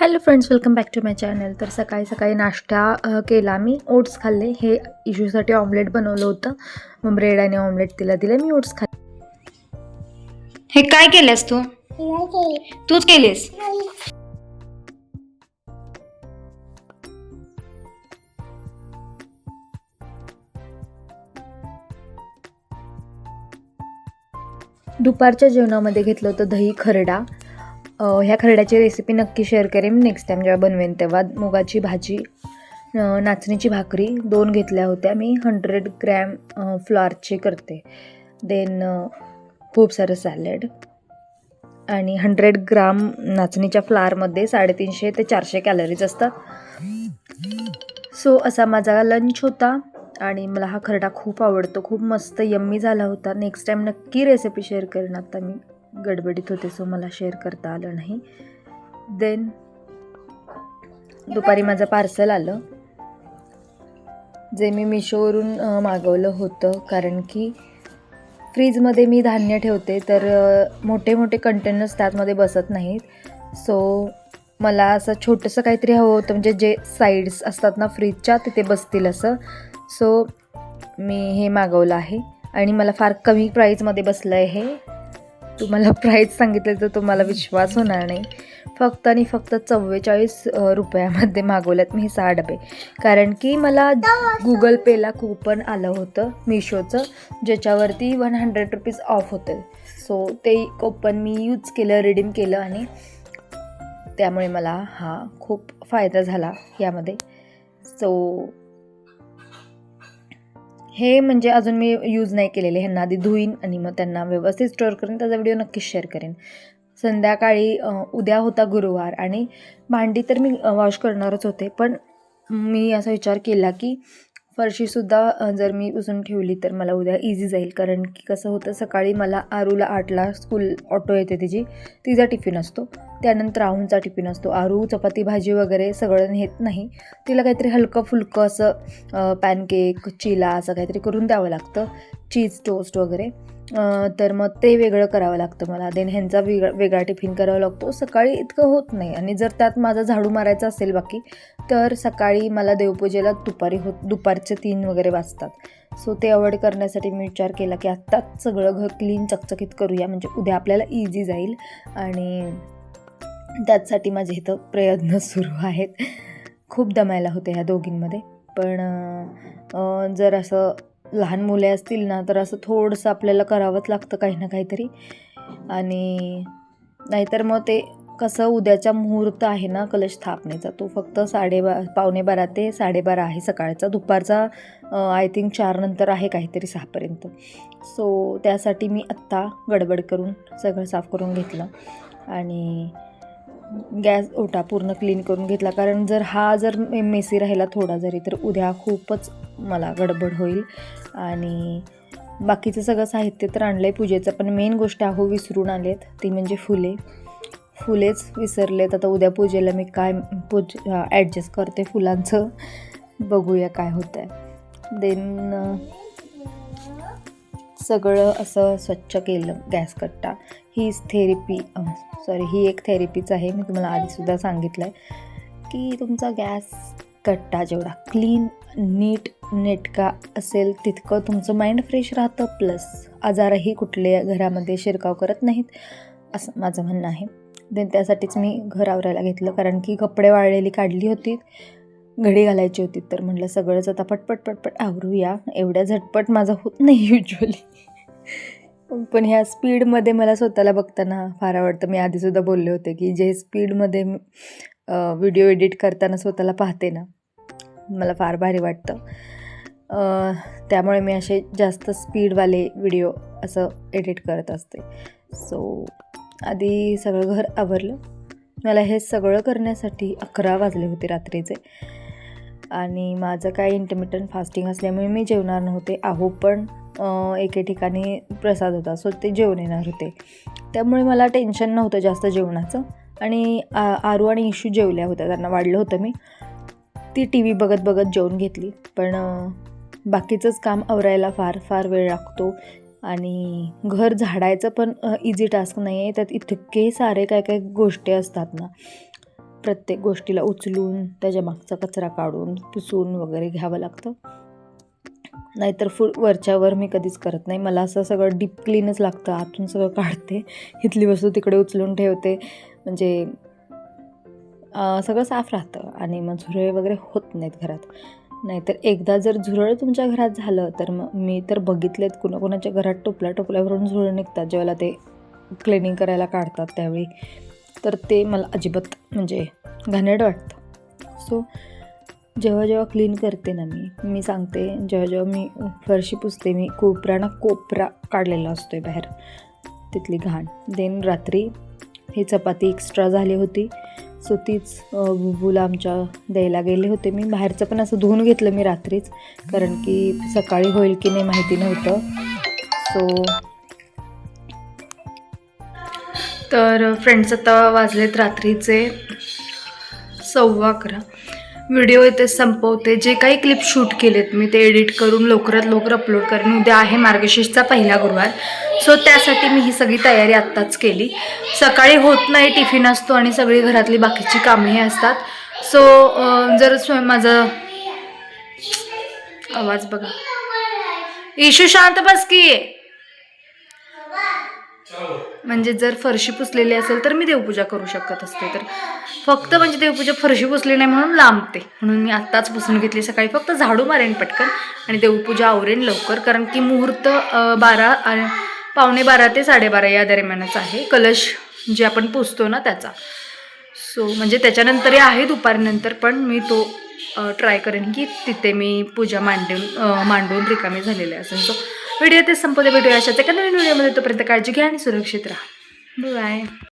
Hello friends welcome back to my channel तर सकाळी सकाळी नाश्ता केला मी. ओट्स खाल्ले. हे इशूसाठी ऑमलेट बनवलं होतं. मग ब्रेड आणि ऑमलेट तिला दिलं. मी ओट्स खाल्ले. हे काय केलंस तू? तूच केलीस? दुपारच्या जेवणामध्ये घेतलं होतं दही खरडा. ह्या खरड्याची रेसिपी नक्की शेअर करेन. नेक्स्ट टाईम जेव्हा बनवेन तेव्हा मुगाची भाजी नाचणीची भाकरी दोन घेतल्या होत्या. मी हंड्रेड ग्रॅम अ, फ्लॉरची करते. देन खूप सारं सॅलड आणि हंड्रेड ग्राम नाचणीच्या फ्लारमध्ये साडेतीनशे ते चारशे कॅलरीज असतात. सो असा माझा लंच होता आणि मला हा खरडा खूप आवडतो. खूप मस्त यम्मी झाला होता. नेक्स्ट टाईम नक्की रेसिपी शेअर करेन आता मी. गडबडीत होते सो मला शेअर करता आलं नाही. देन दुपारी माझं पार्सल आलं जे मी मिशोवरून मागवलं होतं. कारण की फ्रीजमध्ये मी धान्य ठेवते तर मोठे मोठे कंटेनर्स त्यातमध्ये बसत नाहीत. सो मला असं छोटंसं काहीतरी हवं होतं म्हणजे जे साईड्स असतात ना फ्रीजच्या तिथे बसतील असं. सो मी हे मागवलं आहे. आणि मला फार कमी प्राईजमध्ये बसलं आहे हे. तुम्हाला प्राईज सांगितलं तर तुम्हाला विश्वास होणार नाही. फक्त आणि फक्त चव्वेचाळीस रुपयामध्ये मागवल्यात मी सहा डबे. कारण की मला गुगल पेला कूपन आलं होतं मिशोचं ज्याच्यावरती वन हंड्रेड रुपीज ऑफ होते. सो ते कूपन मी यूज केलं रिडीम केलं आणि त्यामुळे मला हा खूप फायदा झाला यामध्ये. सो हे म्हणजे अजून मी यूज नाही केलेले. ह्यांना आधी धुईन आणि मग त्यांना व्यवस्थित स्टोअर करेन. त्याचा व्हिडिओ नक्कीच शेअर करेन. संध्याकाळी उद्या होता गुरुवार आणि भांडी तर मी वॉश करणारच होते. पण मी असा विचार केला की फरशीसुद्धा जर मी पुसून ठेवली तर मला उद्या इझी जाईल. कारण की कसं होतं सकाळी मला आरूला आठला स्कूल ऑटो येते तिची. तिचा टिफिन असतो. त्यानंतर राहूनचा टिफिन असतो. आरू चपाती भाजी वगैरे सगळं नेत नाही. तिला काहीतरी हलकं फुलकं असं पॅनकेक चिला असं काहीतरी करून द्यावं लागतं. चीज टोस्ट वगैरे. तर मग ते वेगळं करावं लागतं मला. देन ह्यांचा वेगळा वेगळा टिफिन करावा लागतो. सकाळी इतकं होत नाही. आणि जर त्यात माझा झाडू मारायचा असेल बाकी तर सकाळी मला देवपूजेला दुपारी होत दुपारचे तीन वगैरे वाजतात. सो ते अवॉइड करण्यासाठी मी विचार केला की आत्ताच सगळं घर क्लीन चकचकीत करूया. म्हणजे उद्या आपल्याला इझी जाईल. आणि त्याचसाठी माझे इथं प्रयत्न सुरू आहेत. खूप दमायला होते ह्या दोघींमध्ये. पण जर असं लहान मुले असतील ना तर असं थोडंसं आपल्याला करावंच लागतं काही ना काहीतरी. आणि नाहीतर मग ते कसं उद्याचा मुहूर्त आहे ना कलश स्थापनेचा तो फक्त साडेबा पावणे बारा ते साडेबारा आहे सकाळचा. दुपारचा आय थिंक चारनंतर आहे काहीतरी सहापर्यंत. सो त्यासाठी मी आत्ता गडबड करून सगळं साफ करून घेतलं. आणि गॅस ओटा पूर्ण क्लीन करून घेतला. कारण जर हा जर मेसी राहिला थोडा जरी तर उद्या खूपच मला गडबड होईल. आणि बाकीचं सगळं साहित्य तर आणलं आहे पूजेचं पण मेन गोष्ट अहो विसरून आलेत ती म्हणजे फुले. फुलेच विसरलेत. आता उद्या पूजेला मी काय पूज ॲडजस्ट करते फुलांचं. बघूया काय होतं आहे देन सगळं असं स्वच्छ केलं गॅस कट्टा. हीच थेरपी सॉरी ही एक थेरपीच आहे. मी तुम्हाला आधीसुद्धा सांगितलं आहे की तुमचा गॅस कट्टा जेवढा क्लीन नीट नेटका असेल तितकं तुमचं माइंड फ्रेश राहतं. प्लस आजारही कुठले घरामध्ये शिरकाव करत नाहीत असं माझं म्हणणं आहे. देन त्यासाठीच मी घर आवरायला घेतलं कारण की कपडे वाळलेली काढली होती घडी घालायची होती. तर म्हटलं सगळंच आता पटपट पटपट आवरूया. एवढ्या झटपट माझं होत नाही युजली पण ह्या स्पीडमध्ये मला स्वतःला बघताना फार आवडतं. मी आधीसुद्धा बोलले होते की जे स्पीडमध्ये व्हिडिओ एडिट करताना स्वतःला पाहते ना मला फार भारी वाटतं. त्यामुळे मी असे जास्त स्पीडवाले व्हिडिओ असं एडिट करत असते. सो आधी सगळं घर आवरलं. मला हे सगळं करण्यासाठी अकरा वाजले होते रात्रीचे. आणि माझं काय इंटरमिटंट फास्टिंग असल्यामुळे मी जेवणार नव्हते. आहो पण एके ठिकाणी प्रसाद होता सो ते जेवण येणार होते. त्यामुळे मला टेन्शन नव्हतं जास्त जेवणाचं. आणि आ- आरू आणि इशू जेवल्या होत्या त्यांना वाढलं होतं मी. ती टी व्ही बघत बघत जेवून घेतली. पण बाकीचंच काम आवरायला फार फार वेळ लागतो. आणि घर झाडायचं पण इझी टास्क नाही आहे त्यात इतके सारे काय काय गोष्टी असतात ना. प्रत्येक गोष्टीला उचलून त्याच्या मागचा कचरा काढून पुसून वगैरे घ्यावं लागतं. नाहीतर फुल वरच्यावर मी कधीच करत नाही. मला असं सगळं डीप क्लीनच लागतं. आतून सगळं काढते. इथली वस्तू तिकडे उचलून ठेवते. म्हणजे सगळं साफ राहतं आणि मग झुरळे वगैरे होत नाहीत घरात. नाहीतर एकदा जर झुरळ तुमच्या घरात झालं तर मग मी तर बघितलेत कुणाकुणाच्या घरात टोपल्या टोपल्यावरून झुरळ निघतात जेव्हा ते क्लिनिंग करायला काढतात त्यावेळी. तर ते मला अजिबात म्हणजे घाणेड वाटतं. सो जेव्हा जेव्हा क्लीन करते ना मी मी सांगते जेव्हा जेव्हा मी फरशी पुसते मी कोपरा ना कोपरा काढलेला असतो आहे बाहेर. तिथली घाण. देन रात्री ही चपाती एक्स्ट्रा झाली होती. सो तीच बुबूला आमच्या द्यायला गेले होते. मी बाहेरचं पण असं धुवून घेतलं मी रात्रीच कारण की सकाळी होईल की नाही माहिती नव्हतं. सो तर फ्रेंड्स आता वाजलेत रात्रीचे सव्वा अकरा. व्हिडिओ इथे संपवते. जे काही क्लिप शूट केलेत मी ते एडिट करून लवकरात लवकर अपलोड करेन उद्या आहे मार्गशीर्षचा पहिला गुरुवार. सो त्यासाठी मी ही सगळी तयारी आत्ताच केली. सकाळी होत नाही टिफिन असतो आणि सगळी घरातली बाकीची कामेही असतात. सो जर स्वयं माझा आवाज बघा. इशू शांत बस की. म्हणजे जर फरशी पुसलेली असेल तर मी देवपूजा करू शकत असते. तर फक्त म्हणजे देवपूजा फरशी पुसली नाही म्हणून लांबते. म्हणून मी आत्ताच पुसून घेतली सकाळी. फक्त झाडू मारेन पटकन आणि देवपूजा आवरेन लवकर. कारण की मुहूर्त बारा पावणे बारा ते साडेबारा या दरम्यानच आहे. कलश जे आपण पुसतो ना त्याचा. सो म्हणजे त्याच्यानंतरही आहे दुपारनंतर पण मी तो ट्राय करेन की तिथे मी पूजा मांडून मांडून रिकामी झालेले असेल सो व्हिडिओ ते संपवले. भेटूया अशाच एका नवीन व्हिडिओमध्ये. तोपर्यंत काळजी घ्या आणि सुरक्षित राहा. बाय